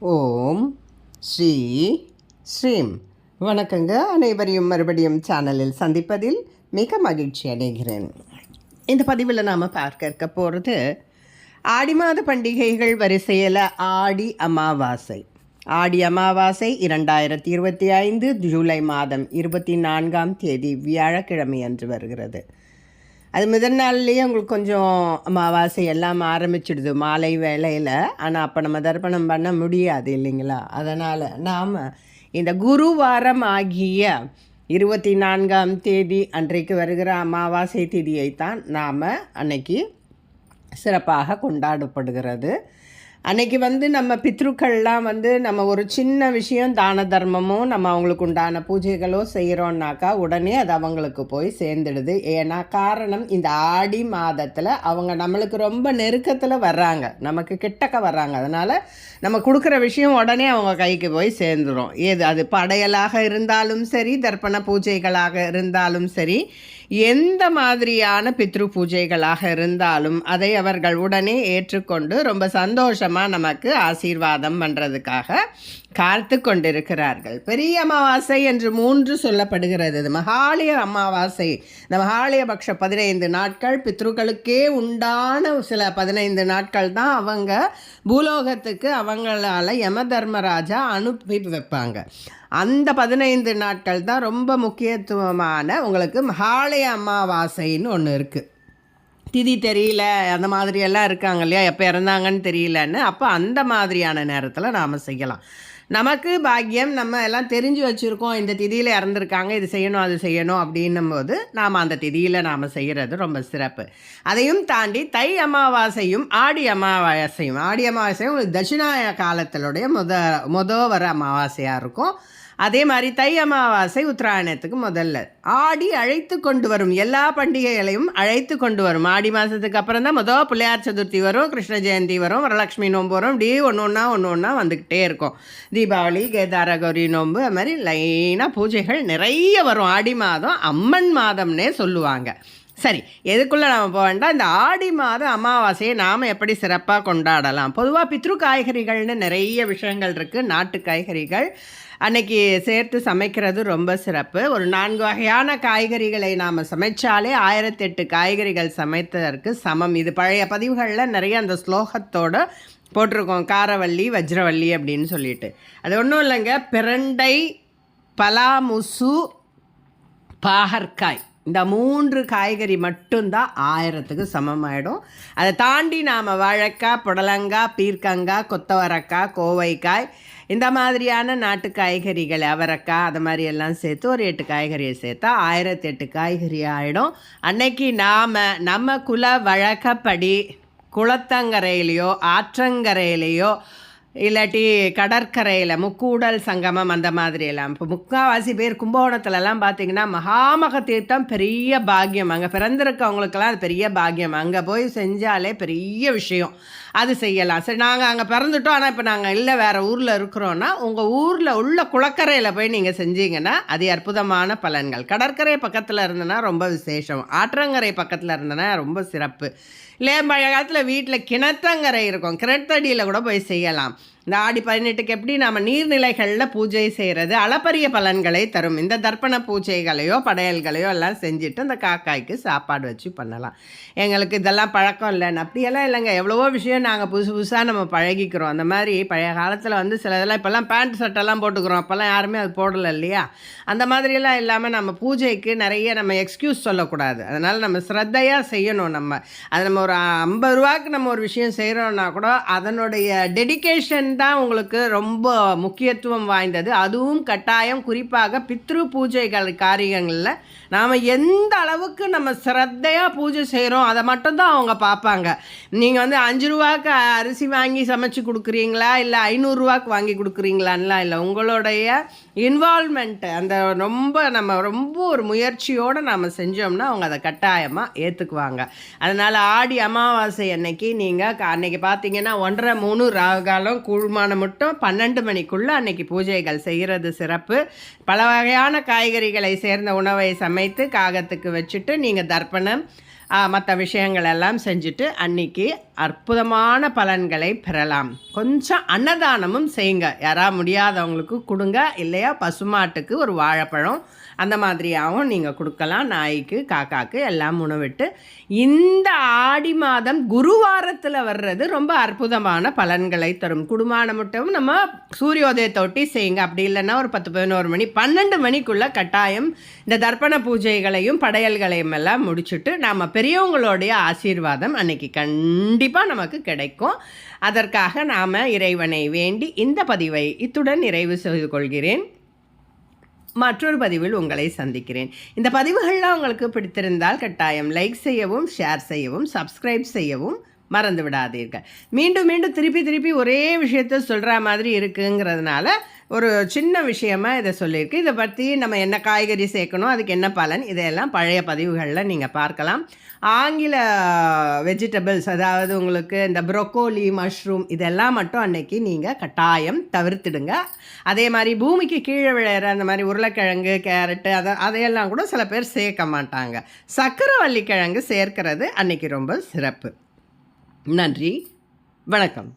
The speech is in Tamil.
ஓம் ஸ்ரீ ஸ்ரீம். வணக்கங்க. அனைவரையும் மறுபடியும் சேனலில் சந்திப்பதில் மிக மகிழ்ச்சி அடைகிறேன். இந்த பதிவில் நாம் பார்க்க இருக்க போகிறது ஆடி மாத பண்டிகைகள் வரிசையில் ஆடி அமாவாசை. ஆடி அமாவாசை இரண்டாயிரத்தி இருபத்தி ஐந்து ஜூலை மாதம் இருபத்தி நான்காம் தேதி வியாழக்கிழமை அன்று வருகிறது. அது முதல் நாள்லேயே உங்களுக்கு கொஞ்சம் அமாவாசை எல்லாம் ஆரம்பிச்சிடுது மாலை வேளையில். ஆனால் அப்போ நம்ம தர்ப்பணம் பண்ண முடியாது இல்லைங்களா? அதனால் நாம் இந்த குருவாரம் ஆகிய இருபத்தி நான்காம் தேதி அன்றைக்கு வருகிற அமாவாசை திதியைத்தான் நாம் அன்னைக்கு சிறப்பாக கொண்டாடப்படுகிறது. அன்னைக்கு வந்து நம்ம பித்ருக்கள்லாம் வந்து நம்ம ஒரு சின்ன விஷயம் தான தர்மமோ நம்ம அவங்களுக்கு உண்டான பூஜைகளோ செய்கிறோன்னாக்கா உடனே அது அவங்களுக்கு போய் சேர்ந்துடுது. ஏன்னா காரணம் இந்த ஆடி மாதத்தில் அவங்க நம்மளுக்கு ரொம்ப நெருக்கத்தில் வர்றாங்க. நமக்கு கிட்டக்க வர்றாங்க. அதனால் நம்ம கொடுக்குற விஷயம் உடனே அவங்க கைக்கு போய் சேர்ந்துடும் ஏது அது படையலாக இருந்தாலும் சரி தர்ப்பண பூஜைகளாக இருந்தாலும் சரி எந்த மாதிரியான பித்ரு பூஜைகளாக இருந்தாலும் அதை அவர்கள் உடனே ஏற்றுக்கொண்டு ரொம்ப சந்தோஷம் சந்தோஷமாக நமக்கு ஆசீர்வாதம் பண்ணுறதுக்காக காத்து கொண்டிருக்கிறார்கள். பெரிய அமாவாசை என்று மூன்று சொல்லப்படுகிறது. இது மகாலய அமாவாசை. இந்த மகாலய பக்ஷ பதினைந்து நாட்கள் பித்ருக்களுக்கே உண்டான சில பதினைந்து நாட்கள் தான் அவங்க பூலோகத்துக்கு அவங்களால யம தர்மராஜா அனுப்பி வைப்பாங்க. அந்த பதினைந்து நாட்கள் தான் ரொம்ப முக்கியத்துவமான உங்களுக்கு மகாலய அமாவாசைன்னு ஒன்று இருக்குது திதி தெரியல அந்த மாதிரியெல்லாம் இருக்காங்க இல்லையா? எப்போ இறந்தாங்கன்னு தெரியலன்னு. அப்போ அந்த மாதிரியான நேரத்தில் நாம் செய்யலாம். நமக்கு பாக்கியம் நம்ம எல்லாம் தெரிஞ்சு வச்சுருக்கோம் இந்த திதியில் இறந்துருக்காங்க இது செய்யணும் அது செய்யணும் அப்படின்னும் போது நாம் அந்த திதியில் நாம் செய்கிறது ரொம்ப சிறப்பு. அதையும் தாண்டி தை அமாவாசையும் ஆடி அமாவாசையும் ஆடி அமாவாசையும் உங்களுக்கு தட்சிணாய காலத்திலுடைய முத முத வர அமாவாசையாக இருக்கும். அதே மாதிரி தை அமாவாசை உத்தராயணத்துக்கு முதல்ல. ஆடி அழைத்து கொண்டு வரும் எல்லா பண்டிகைகளையும் அழைத்து கொண்டு வரும். ஆடி மாதத்துக்கு அப்புறம் தான் மொதல் பிள்ளையார் சதுர்த்தி வரும் கிருஷ்ண ஜெயந்தி வரும் வரலட்சுமி நோன்பு வரும். இப்படி ஒன்று ஒன்றா ஒன்று ஒன்றா வந்துக்கிட்டே இருக்கும். தீபாவளி கேதார கௌரி நோன்பு அது மாதிரி லைனாக பூஜைகள் நிறைய வரும். ஆடி மாதம் அம்மன் மாதம்னே சொல்லுவாங்க. சரி எதுக்குள்ளே நாம் போக வேண்டாம்? இந்த ஆடி மாத அமாவாசையை நாம் எப்படி சிறப்பாக கொண்டாடலாம்? பொதுவாக பித்ரு காய்கறிகள்னு நிறைய விஷயங்கள் இருக்குது நாட்டு காய்கறிகள் அன்னைக்கு சேர்த்து சமைக்கிறது ரொம்ப சிறப்பு. ஒரு நான்கு வகையான காய்கறிகளை நாம் சமைச்சாலே ஆயிரத்தெட்டு காய்கறிகள் சமைத்ததற்கு சமம். இது பழைய பதிவுகளில் நிறைய அந்த ஸ்லோகத்தோடு போட்டிருக்கோம். காரவள்ளி வஜ்ரவள்ளி அப்படின்னு சொல்லிட்டு. அது ஒன்றும் இல்லைங்க. பிரண்டை பலாமுசு பாகற்காய். இந்த மூன்று காய்கறி மட்டும்தான் ஆயிரத்துக்கு சமமாயிடும். அதை தாண்டி நாம் வாழைக்காய் புடலங்காய் பீர்க்கங்காய் கொத்தவரக்காய் கோவைக்காய் இந்த மாதிரியான நாட்டு காய்கறிகள் அவரைக்காய் அது மாதிரி எல்லாம் சேர்த்து ஒரு எட்டு காய்கறியை சேர்த்தா ஆயிரத்தி எட்டு காய்கறி ஆகிடும் அன்னைக்கு நாம் நம்ம குல வழக்கப்படி குளத்தங்கரையிலையோ ஆற்றங்கரையிலையோ இல்லாட்டி கடற்கரையில் முக்கூடல் சங்கமம் அந்த மாதிரி எல்லாம் இப்போ முக்கால்வாசி பேர் கும்பகோணத்துலலாம் பார்த்தீங்கன்னா மகாமக தீர்த்தம் பெரிய பாக்கியம். அங்கே பிறந்திருக்கவங்களுக்கெல்லாம் அது பெரிய பாக்கியம். அங்கே போய் செஞ்சாலே பெரிய விஷயம். அது செய்யலாம். சரி நாங்கள் அங்கே பிறந்துட்டோம். ஆனால் இப்போ நாங்கள் இல்லை வேறு ஊரில் இருக்கிறோன்னா உங்கள் ஊரில் உள்ள குளக்கரையில் போய் நீங்கள் செஞ்சீங்கன்னா அது அற்புதமான பலன்கள். கடற்கரை பக்கத்தில் இருந்தனா ரொம்ப விசேஷம். ஆற்றங்கரை பக்கத்தில் இருந்தனா ரொம்ப சிறப்பு. இல்லை பழைய காலத்தில் வீட்டில் கிணத்தங்கரை இருக்கும். கிணத்தடியில் கூட போய் செய்யலாம். us. இந்த ஆடி பதினெட்டுக்கு எப்படி நம்ம நீர்நிலைகளில் பூஜை செய்கிறது அளப்பரிய பலன்களை தரும் இந்த தர்ப்பண பூஜைகளையோ படையல்களையோ எல்லாம் செஞ்சுட்டு அந்த காக்காய்க்கு சாப்பாடு வச்சு பண்ணலாம். எங்களுக்கு இதெல்லாம் பழக்கம் இல்லைன்னு. அப்படியெல்லாம் இல்லைங்க. எவ்வளவோ விஷயம் நாங்கள் புதுசு புதுசாக நம்ம பழகிக்கிறோம். அந்த மாதிரி பழைய காலத்தில் வந்து சில இதெல்லாம் இப்போல்லாம் பேண்ட் சட்டெல்லாம் போட்டுக்கிறோம். அப்போல்லாம் யாருமே அது போடலை இல்லையா? அந்த மாதிரியெல்லாம் இல்லாமல் நம்ம பூஜைக்கு நிறைய நம்ம எக்ஸ்கியூஸ் சொல்லக்கூடாது. அதனால் நம்ம ஸ்ரத்தையாக செய்யணும் நம்ம. அது நம்ம ஒரு ஐம்பது ரூபாய்க்கு நம்ம ஒரு விஷயம் செய்கிறோன்னா கூட அதனுடைய டெடிக்கேஷன் தான் உங்களுக்கு ரொம்ப முக்கியத்துவம் வாய்ந்தது. அதுவும் கட்டாயம் குறிப்பாக பித்ரு பூஜைகள் காரியங்களில் நாம் எந்த அளவுக்கு நம்ம சிரத்தையாக பூஜை செய்கிறோம் அதை மட்டும்தான் அவங்க பார்ப்பாங்க. நீங்கள் வந்து அஞ்சு ரூபாய்க்கு அரிசி வாங்கி சமைச்சு கொடுக்குறீங்களா? இல்லை ஐநூறுரூவாக்கு வாங்கி கொடுக்குறீங்களான்லாம் இல்லை. உங்களுடைய இன்வால்மெண்ட்டு அந்த ரொம்ப நம்ம ரொம்ப ஒரு முயற்சியோடு நம்ம செஞ்சோம்னா அவங்க அதை கட்டாயமாக ஏற்றுக்குவாங்க அதனால் ஆடி அமாவாசை அன்னைக்கு நீங்கள் அன்னைக்கு பார்த்தீங்கன்னா ஒன்றரை மூணு ராகாலம் கூழ்மானம் மட்டும் பன்னெண்டு மணிக்குள்ளே அன்னைக்கு பூஜைகள் செய்கிறது சிறப்பு. பல வகையான காய்கறிகளை சேர்ந்த உணவை சமைத்து காகத்துக்கு வச்சுட்டு நீங்கள் தர்ப்பணம். மற்ற விஷயங்கள் எல்லாம் செஞ்சுட்டு அன்னைக்கு அற்புதமான பலன்களை பெறலாம். கொஞ்சம் அன்னதானமும் செய்யுங்க. யாராவது முடியாதவங்களுக்கு கொடுங்க. இல்லையா பசுமாட்டுக்கு ஒரு வாழைப்பழம் அந்த மாதிரியாகவும் நீங்கள் கொடுக்கலாம். நாய்க்கு காக்காக்கு எல்லாம் உணவிட்டு. இந்த ஆடி மாதம் குருவாரத்தில் வர்றது ரொம்ப அற்புதமான பலன்களை தரும். குடுமான மட்டும் நம்ம சூரியோதயத்தை ஒட்டி செய்யுங்க. அப்படி இல்லைன்னா ஒரு பத்து பதினோரு மணி பன்னெண்டு மணிக்குள்ளே கட்டாயம் இந்த தர்ப்பண பூஜைகளையும் படையல்களையும் எல்லாம் முடிச்சுட்டு நாம் பெரியவங்களுடைய ஆசீர்வாதம் அன்னைக்கு கண்டிப்பாக நமக்கு கிடைக்கும். அதற்காக நாம் இறைவனை வேண்டி இந்த பதிவை இத்துடன் நிறைவு செய்து கொள்கிறேன். மற்றொரு பதிவில் உங்களை சந்திக்கிறேன். இந்த பதிவுகள்லாம் உங்களுக்கு பிடித்திருந்தால் கட்டாயம் லைக் செய்யவும் ஷேர் செய்யவும் சப்ஸ்கிரைப் செய்யவும் மறந்து விடாதீர்கள். மீண்டும் மீண்டும் திருப்பி திருப்பி ஒரே விஷயத்த சொல்கிற மாதிரி இருக்குங்கிறதுனால ஒரு சின்ன விஷயமா இதை சொல்லியிருக்கு. இதை பற்றி நம்ம என்ன காய்கறி சேர்க்கணும் அதுக்கு என்ன பலன் இதையெல்லாம் பழைய பதிவுகளில் நீங்கள் பார்க்கலாம். ஆங்கில வெஜிடபிள்ஸ் அதாவது உங்களுக்கு இந்த ப்ரொக்கோலி மஷ்ரூம் இதெல்லாம் மட்டும் அன்னைக்கு நீங்கள் கட்டாயம் தவிர்த்துடுங்க. அதே மாதிரி பூமிக்கு கீழே விளையிற அந்த மாதிரி உருளைக்கிழங்கு கேரட்டு அதை அதையெல்லாம் கூட சில பேர் சேர்க்க மாட்டாங்க. சக்கரவள்ளி கிழங்கு சேர்க்கிறது அன்னைக்கு ரொம்ப சிறப்பு. நன்றி. வணக்கம்.